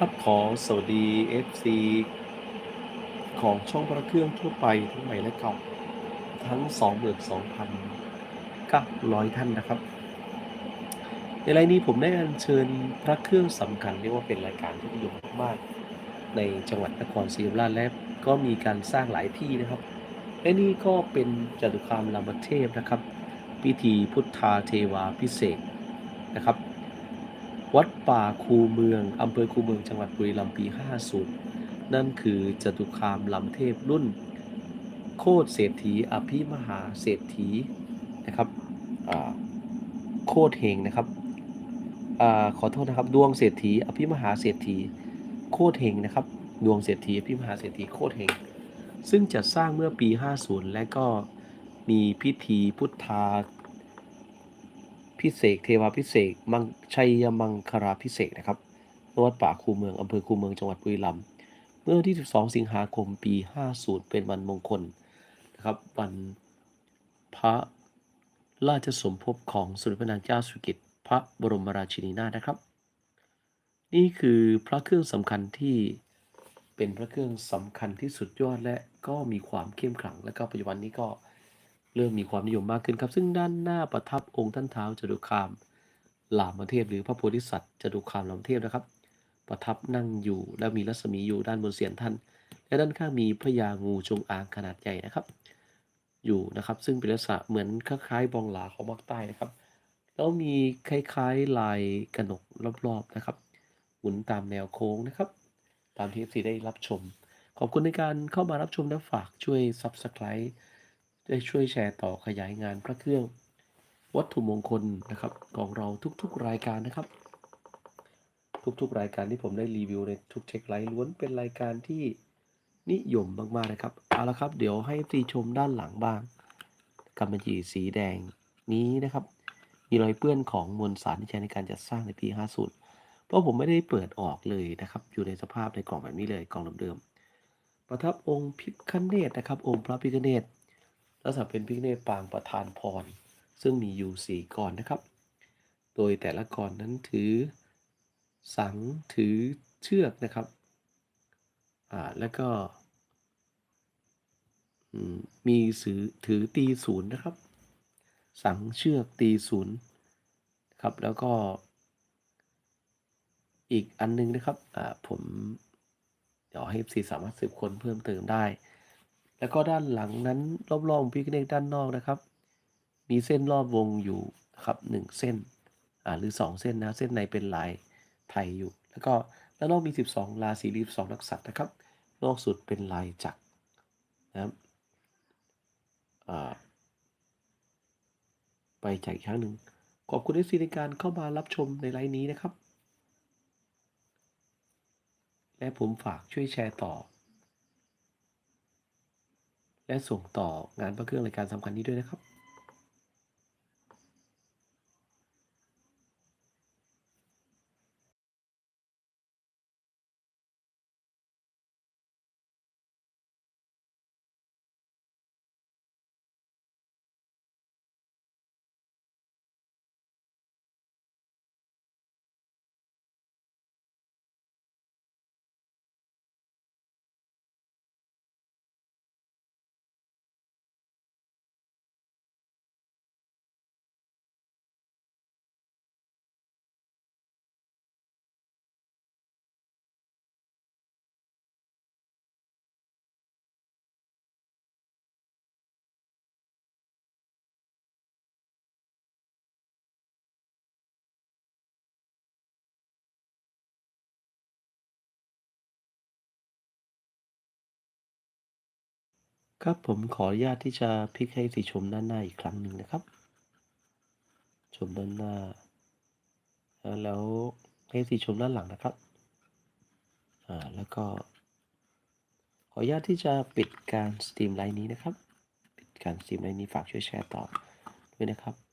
ครับขอสวัสดี FC ของช่องพระเครื่องทั่วไปทั้งใหม่และเก่าทั้ง22,900 ท่านนะครับ ในรายนี้ผมได้อัญเชิญพระเครื่องสำคัญเรียกว่าเป็นรายการที่นิยมมากในจังหวัดนครศรีธรรมราชและก็มีการสร้างหลายที่นะครับ และนี่ก็เป็นจตุคามรามเทพนะครับ พิธีพุทธาเทวาพิเศษนะครับ วัดป่าคูเมืองอำเภอคูเมืองจังหวัดบุรีรัมย์ปี 50 นั่นคือจตุคามลำเทพรุ่น โคตรเศรษฐีอภิมหาเศรษฐีนะครับโคตรเฮงนะครับอขอโทษนะครับ ดวงเศรษฐีอภิมหาเศรษฐีโคตรเฮงนะครับ ดวงเศรษฐีอภิมหาเศรษฐีโคตรเฮงซึ่งจะสร้างเมื่อปี 50 และก็มีพิธีพุทธา พิเศษเทวาพิเศษมังชัยมังคลาพิเศษนะครับวัดป่าคูเมืองอำเภอคูเมืองจังหวัดบุรีรัมย์เมื่อวันที่ 12 สิงหาคมปี 50 เป็นวันมงคลนะครับวันพระราชสมภพของสมเด็จพระนางเจ้าสุกิตพระบรมราชินีนาถนะครับ นี่คือพระเครื่องสำคัญที่เป็นพระเครื่องสำคัญที่สุดยอดและก็มีความเข้มขลังและก็ปัจจุบันนี้ก็ เริ่มมีความนิยมมากขึ้นครับ ซึ่งด้านหน้าประทับองค์ท่านเท้าจตุคามหลามเทพหรือพระโพธิสัตว์จตุคามหลามเทพนะครับ ประทับนั่งอยู่และมีรัศมีอยู่ด้านบนเสียนท่าน และด้านข้างมีพระยางูจงอางขนาดใหญ่นะครับ อยู่นะครับ ซึ่งเป็นลักษณะเหมือนคล้ายๆบองหลาของภาคใต้นะครับ แล้วมีคล้ายๆลายกระหนกรอบๆนะครับหมุนตามแนวโค้งนะครับ ตามที่ FC ได้รับชม ขอบคุณในการเข้ามารับชมและฝากช่วย Subscribe ได้ช่วยแชร์ต่อขยายงานพระเครื่อง วัตถุมงคลนะครับ ของเราทุกๆรายการนะครับ ทุกๆ รายการที่ผมได้รีวิวในทุกเช็คไลท์ล้วนเป็นรายการที่นิยมมากๆนะครับเอาละครับ เดี๋ยวให้ตีชมด้านหลังบ้างกำมะหยี่สีแดงนี้นะครับ มีรอยเปื้อนของมวลสารที่ใช้ในการจัดสร้างในปี 50 เพราะผมไม่ได้เปิดออกเลยนะครับ อยู่ในสภาพในกล่องแบบนี้เลยกล่องเดิมๆประทับองค์พิคเนตนะครับ องค์พระพิคเนต ลักษณะเป็นพิคเนตปางประธานพร ซึ่งมีอยู่สี่กรนะครับ โดยแต่ละกรนั้นถือสังถือเชือกนะครับอ่าแล้วก็อืมมีสือถือตีศูนย์นะครับ สังเชือกตีศูนย์ครับแล้วก็อีกอันนึงนะครับอ่าผมเดี๋ยวให้ซีสามารถสืบค้นเพิ่มเติมได้ แล้วก็ด้านหลังนั้นรอบๆพิกเนกด้านนอกนะครับ มีเส้นรอบวงอยู่นะครับหนึ่งเส้นอ่าหรือสองเส้นนะ เส้นในเป็นลายไทยอยู่ แล้วก็ด้านนอกมี 12 ราศีรีบสองนักษัตริย์นะครับ นอกสุดเป็นลายจักรนะครับไปจากอีกครั้งหนึ่งขอบคุณเอซีในการเข้ามารับชมในไลน์นี้นะครับ และผมฝากช่วยแชร์ต่อ และส่งต่องานพระเครื่องรายการสำคัญนี้ด้วยนะครับ ครับผมขออนุญาตที่จะพลิกให้สีชมด้านหน้าอีกครั้งหนึ่งนะครับ ชมด้านหน้า แล้วให้สีชมด้านหลังนะครับอ่าแล้วก็ ขออนุญาตที่จะปิดการสตรีมไลน์นี้นะครับ ปิดการสตรีมไลน์นี้ฝากช่วยแชร์ต่อด้วยนะครับ